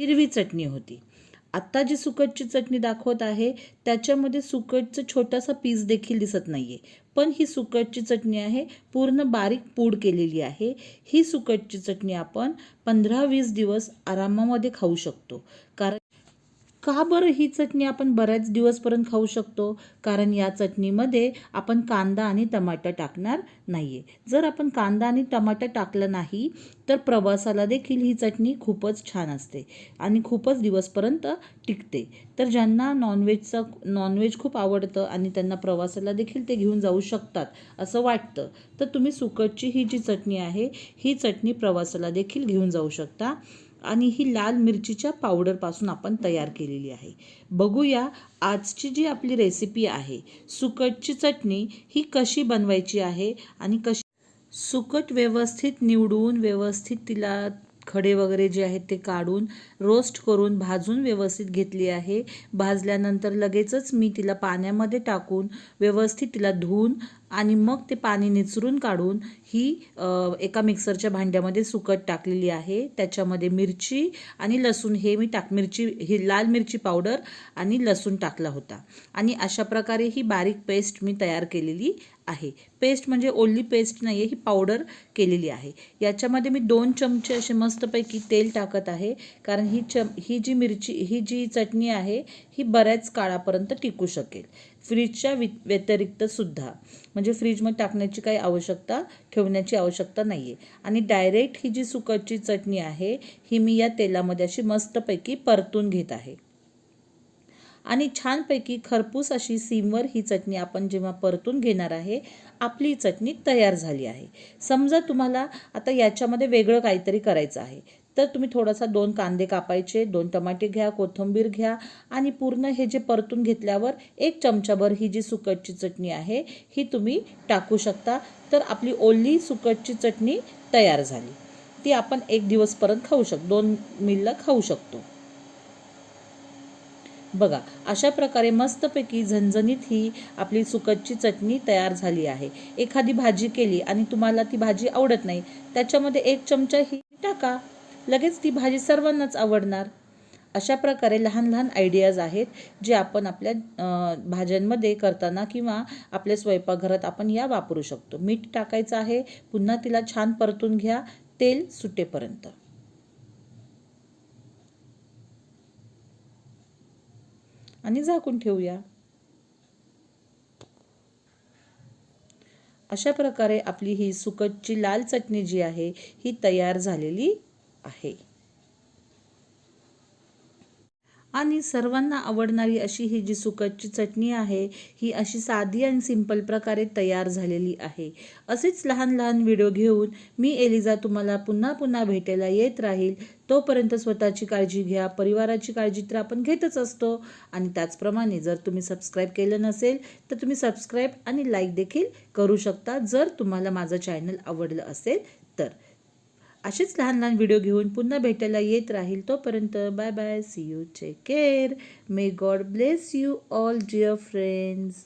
हिरवी चटणी होती. आत्ता जी सुकटची चटणी दाखवत आहे त्याच्यामध्ये सुकटचं छोटासा पीस देखील दिसत नाही आहे पण ही सुकटची चटणी आहे पूर्ण बारीक पूड केलेली आहे. ही सुकटची चटणी आपण पंधरा वीस दिवस आरामामध्ये खाऊ शकतो. कारण का बरं ही चटणी आपण बऱ्याच दिवसपर्यंत खाऊ शकतो? कारण या चटणीमध्ये आपण कांदा आणि टमाटर टाकणार नाही आहे जर आपण कांदा आणि टमाटर टाकलं नाही तर प्रवासाला देखील ही चटणी खूपच छान असते आणि खूपच दिवसपर्यंत टिकते. तर ज्यांना नॉनव्हेजचं नॉनव्हेज खूप आवडतं आणि त्यांना प्रवासाला देखील ते घेऊन जाऊ शकतात असं वाटतं तर तुम्ही सुकटची ही जी चटणी आहे ही चटणी प्रवासाला देखील घेऊन जाऊ शकता. आणि ही लाल मिरचीच्या पावडरपासून आपण तयार केलेली आहे. बघूया आजची जी आपली रेसिपी आहे सुकटची चटणी ही कशी बनवायची आहे आणि कशी सुकट व्यवस्थित निवडून व्यवस्थित तिला खडे वगैरे जे आहेत ते काढून रोस्ट करून भाजून व्यवस्थित घेतली आहे. भाजल्यानंतर लगेचच मी तिला पाण्यामध्ये टाकून व्यवस्थित तिला धुवून आणि मग ते पाणी निचरून काढून ही एका मिक्सरच्या भांड्यामध्ये सुकट टाकलेली आहे. त्याच्यामध्ये मिरची आणि लसूण हे मी टाक मिरची ही लाल मिरची पावडर आणि लसूण टाकला होता. आणि अशा प्रकारे ही बारीक पेस्ट मी तयार केलेली आहे. पेस्ट म्हणजे ओल्ली पेस्ट नाही आहे ही पावडर केलेली आहे. याच्यामध्ये मी दोन चमचे असे मस्तपैकी तेल टाकत आहे कारण ही चम ही जी मिरची ही जी चटणी आहे ही बऱ्याच काळापर्यंत टिकू शकेल. फ्रीजच्या वि व्यतिरिक्त सुद्धा. म्हणजे फ्रीजमध्ये टाकण्याची काही आवश्यकता ठेवण्याची आवश्यकता नाही आहे आणि डायरेक्ट ही जी सुकटची चटणी आहे ही मी या तेलामध्ये अशी मस्तपैकी परतून घेत आहे. आणि छानपैकी खरपूस अशी सीमवर ही चटणी आपण जेव्हा परतून घेणार आहे आपली चटणी तयार झाली आहे. समजा तुम्हाला आता याच्यामध्ये वेगळं काहीतरी करायचं आहे. तर तुम्ही थोडासा दोन कांदे कापायचे दोन टमाटे घ्या कोथिंबीर घ्या आणि पूर्ण हे जे परतून घेतल्यावर एक चमचाभर ही जी सुकटची चटणी आहे ही तुम्ही टाकू शकता. तर आपली ओली सुकटची चटणी तयार झाली. ती आपण एक दिवसपर्यंत खाऊ शक दोन मिलला खाऊ शकतो. बघा अशा प्रकारे मस्तपैकी झणझणीत ही आपली सुकटची चटणी तयार झाली आहे. एखादी भाजी केली आणि तुम्हाला ती भाजी आवडत नाही त्याच्यामध्ये एक चमचा ही टाका. लगेच ती भाजी सर्वांनाच आवडणार. अशा प्रकारे लहान लहान आयडियाज आहेत जे आपण आपल्या भाज्यांमध्ये करताना किंवा आपल्या स्वयंपाकघरात आपण या वापरू शकतो. मीठ टाकायचं आहे पुन्हा तिला छान परतून घ्या तेल सुटेपर्यंत. आणि झाकून ठेवूया. अशा प्रकारे आपली ही सुकटची लाल चटणी जी आहे ही तयार झालेली आहे. आणि सर्वांना आवडणारी अशी ही जी सुकटची चटणी आहे ही अशी साधी आणि सिंपल प्रकारे तयार झालेली आहे. असेच लहान लहान व्हिडिओ घेऊन मी एलिझा तुम्हाला पुन्हा पुन्हा भेटायला येत राहील. तोपर्यंत स्वतःची काळजी घ्या परिवाराची काळजी तर आपण घेतच असतो. आणि त्याचप्रमाणे जर तुम्ही सबस्क्राईब केलं नसेल तर तुम्ही सबस्क्राईब आणि लाईक देखील करू शकता. जर तुम्हाला माझं चॅनल आवडलं असेल तर. असेच लहान लहान व्हिडिओ घेऊन पुन्हा भेटायला येत राहील तोपर्यंत bye bye see you take care may god bless you all dear friends